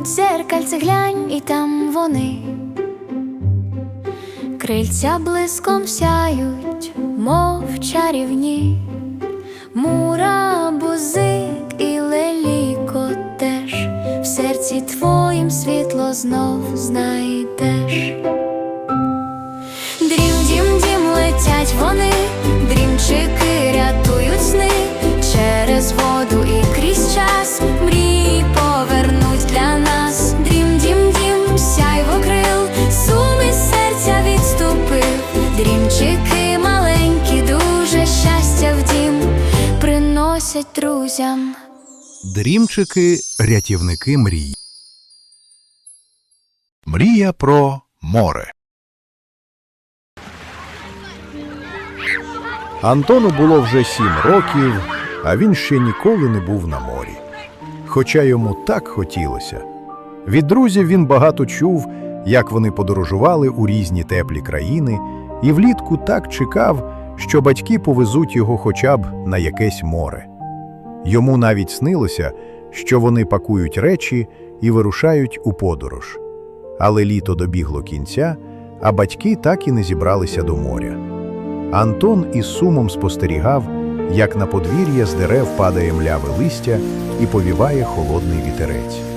у дзеркальце глянь, і там вони. Крильця блиском сяють, мов чарівні. Мура, бузик і леліко теж в серці твоїм світло знов знайдеш. Друзям. Дрімчики рятівники мрій. Мрія про море. Антону було вже сім років, а він ще ніколи не був на морі. Хоча йому так хотілося. Від друзів він багато чув, як вони подорожували у різні теплі країни, і влітку так чекав, що батьки повезуть його хоча б на якесь море. Йому навіть снилося, що вони пакують речі і вирушають у подорож. Але літо добігло кінця, а батьки так і не зібралися до моря. Антон із сумом спостерігав, як на подвір'я з дерев падає мляве листя і повіває холодний вітерець.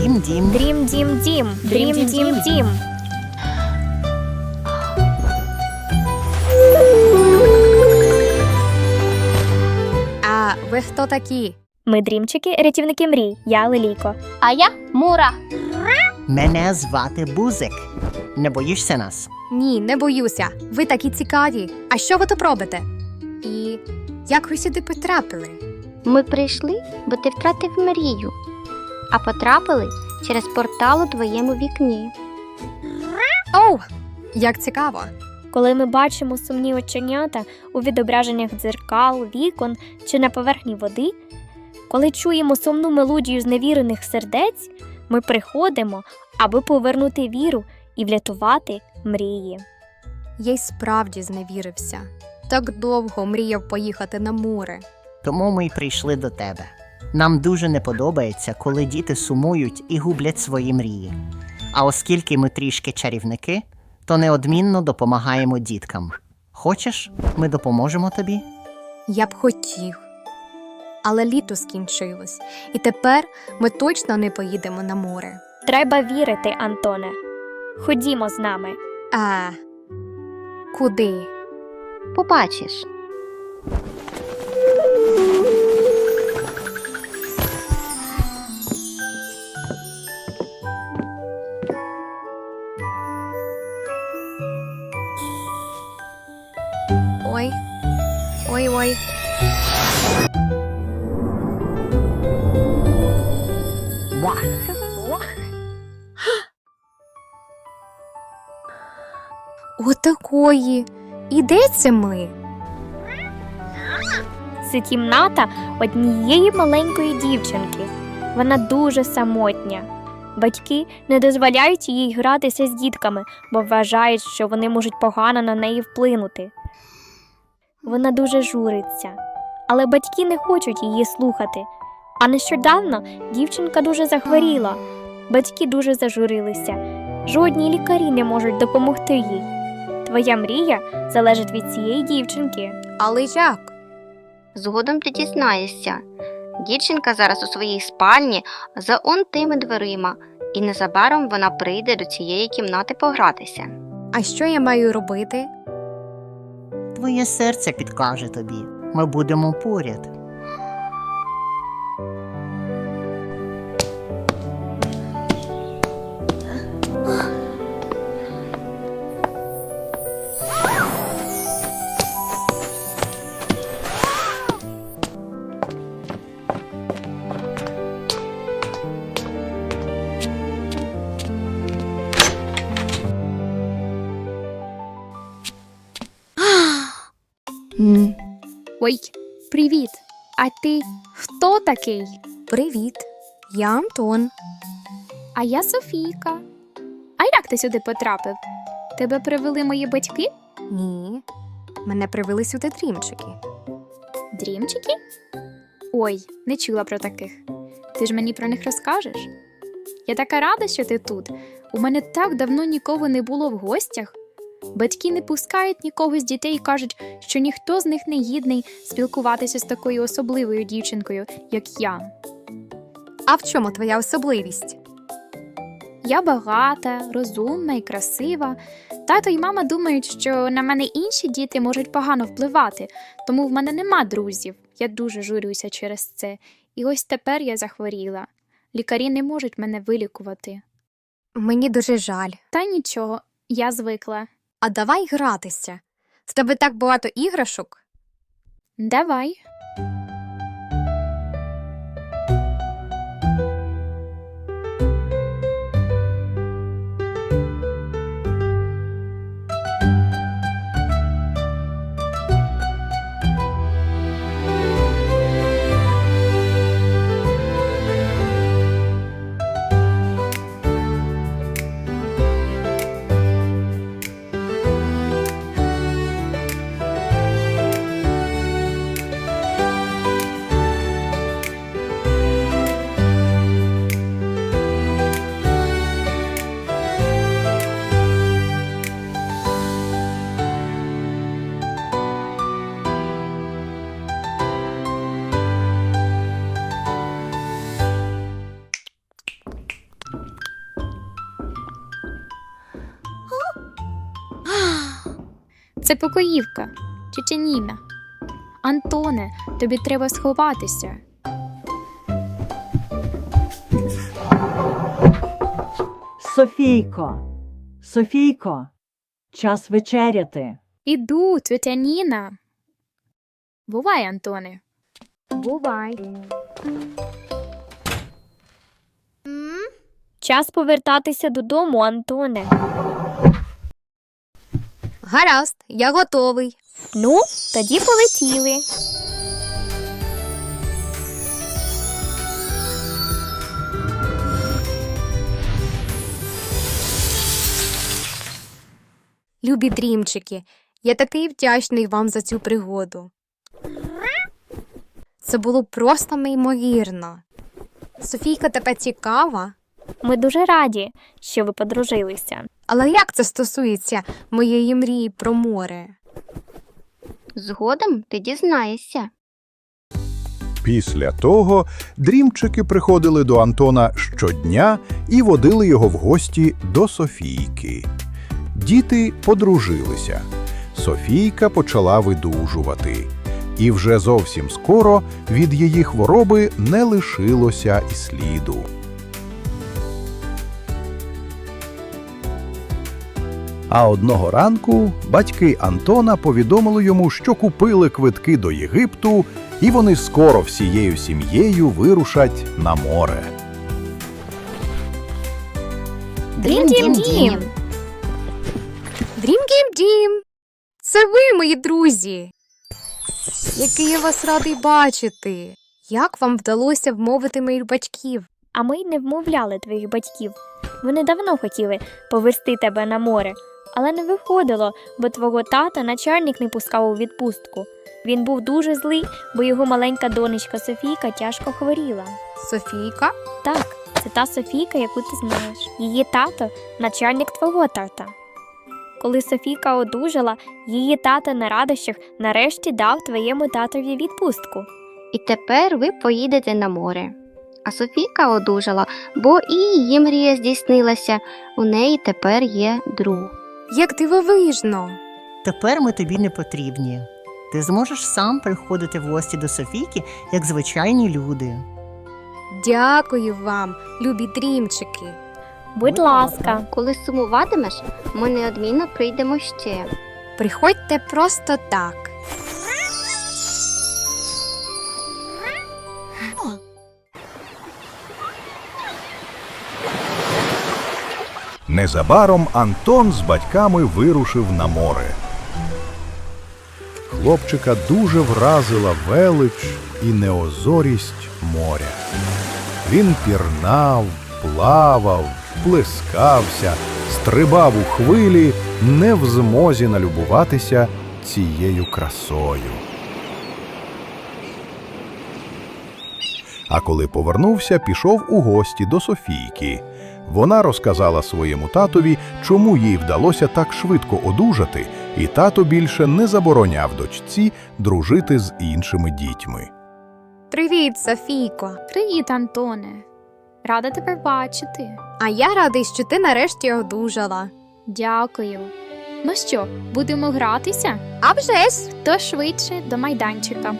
Дрім, дім, дрім, дім, дім, дрім, дім, дім. А ви хто такі? Ми дрімчики, рятівники мрій. Я Лелійко. А я Мура. Мене звати Бузик. Не боїшся нас? Ні, не боюся. Ви такі цікаві. А що ви тут робите? І як ви сюди потрапили? Ми прийшли, бо ти втратив мрію, а потрапили через портал у твоєму вікні. Оу, як цікаво. Коли ми бачимо сумні оченята у відображеннях дзеркал, вікон чи на поверхні води, коли чуємо сумну мелодію зневірених сердець, ми приходимо, аби повернути віру і врятувати мрії. Я й справді зневірився. Так довго мріяв поїхати на море. Тому ми й прийшли до тебе. Нам дуже не подобається, коли діти сумують і гублять свої мрії. А оскільки ми трішки чарівники, то неодмінно допомагаємо діткам. Хочеш, ми допоможемо тобі? Я б хотів. Але літо скінчилось, і тепер ми точно не поїдемо на море. Треба вірити, Антоне. Ходімо з нами. А куди? Побачиш. Ой, ой, ой. Отакої. І де це ми? Це кімната однієї маленької дівчинки. Вона дуже самотня. Батьки не дозволяють їй гратися з дітками, бо вважають, що вони можуть погано на неї вплинути. Вона дуже журиться, але батьки не хочуть її слухати. А нещодавно дівчинка дуже захворіла. Батьки дуже зажурилися. Жодні лікарі не можуть допомогти їй. Твоя мрія залежить від цієї дівчинки. Але як? Згодом ти дізнаєшся. Дівчинка зараз у своїй спальні за он тими дверима, і незабаром вона прийде до цієї кімнати погратися. А що я маю робити? Твоє серце підкаже тобі. Ми будемо поряд. Ой, привіт. А ти хто такий? Привіт, я Антон. А я Софійка. А як ти сюди потрапив? Тебе привели мої батьки? Ні. Мене привели сюди дрімчики. Дрімчики? Ой, не чула про таких. Ти ж мені про них розкажеш? Я така рада, що ти тут. У мене так давно нікого не було в гостях. Батьки не пускають нікого з дітей і кажуть, що ніхто з них не гідний спілкуватися з такою особливою дівчинкою, як я. А в чому твоя особливість? Я багата, розумна і красива. Тато і мама думають, що на мене інші діти можуть погано впливати, тому в мене нема друзів. Я дуже журюся через це. І ось тепер я захворіла. Лікарі не можуть мене вилікувати. Мені дуже жаль. Та нічого, я звикла. А давай гратися. В тебе так багато іграшок. Давай. Це покоївка, тітя Ніна. Антоне, тобі треба сховатися. Софійко, Софійко, час вечеряти. Іду, тетя Ніна. Бувай, Антоне. Бувай. Час повертатися додому, Антоне. Гаразд, я готовий. Ну, тоді полетіли. Любі дрімчики, я такий вдячний вам за цю пригоду. Це було просто неймовірно. Софійка така цікава, Ми дуже раді, що ви подружилися. але як це стосується моєї мрії про море? Згодом ти дізнаєшся. Після того дрімчики приходили до Антона щодня і водили його в гості до Софійки. Діти подружилися. Софійка почала видужувати. І вже зовсім скоро від її хвороби не лишилося і сліду. А одного ранку батьки Антона повідомили йому, що купили квитки до Єгипту, і вони скоро всією сім'єю вирушать на море. Дім-дім-дім! Дрім-дім-дім! Це ви, мої друзі! Який я вас радий бачити! Як вам вдалося вмовити моїх батьків? А ми й не вмовляли твоїх батьків. Вони давно хотіли повести тебе на море, але не виходило, бо твого тата начальник не пускав у відпустку. Він був дуже злий, бо його маленька донечка Софійка тяжко хворіла. Софійка? Так, це та Софійка, яку ти знаєш. Її тато начальник твого тата. Коли Софійка одужала, її тато на радощах нарешті дав твоєму татові відпустку. І тепер ви поїдете на море. А Софійка одужала, бо і її мрія здійснилася. У неї тепер є друг. Як дивовижно! Тепер ми тобі не потрібні. Ти зможеш сам приходити в гості до Софійки, як звичайні люди. Дякую вам, любі дрімчики. Будь ласка, Коли сумуватимеш, ми неодмінно прийдемо ще. Приходьте просто так. Незабаром Антон з батьками вирушив на море. Хлопчика дуже вразила велич і неозорість моря. Він пірнав, плавав, плескався, стрибав у хвилі, не в змозі налюбуватися цією красою. А коли повернувся, пішов у гості до Софійки. Вона розказала своєму татові, чому їй вдалося так швидко одужати, і тато більше не забороняв дочці дружити з іншими дітьми. Привіт, Софійко. Привіт, Антоне. Рада тебе бачити. А я радий, що ти нарешті одужала. Дякую. Ну що, будемо гратися? А вже ж! То швидше до майданчика.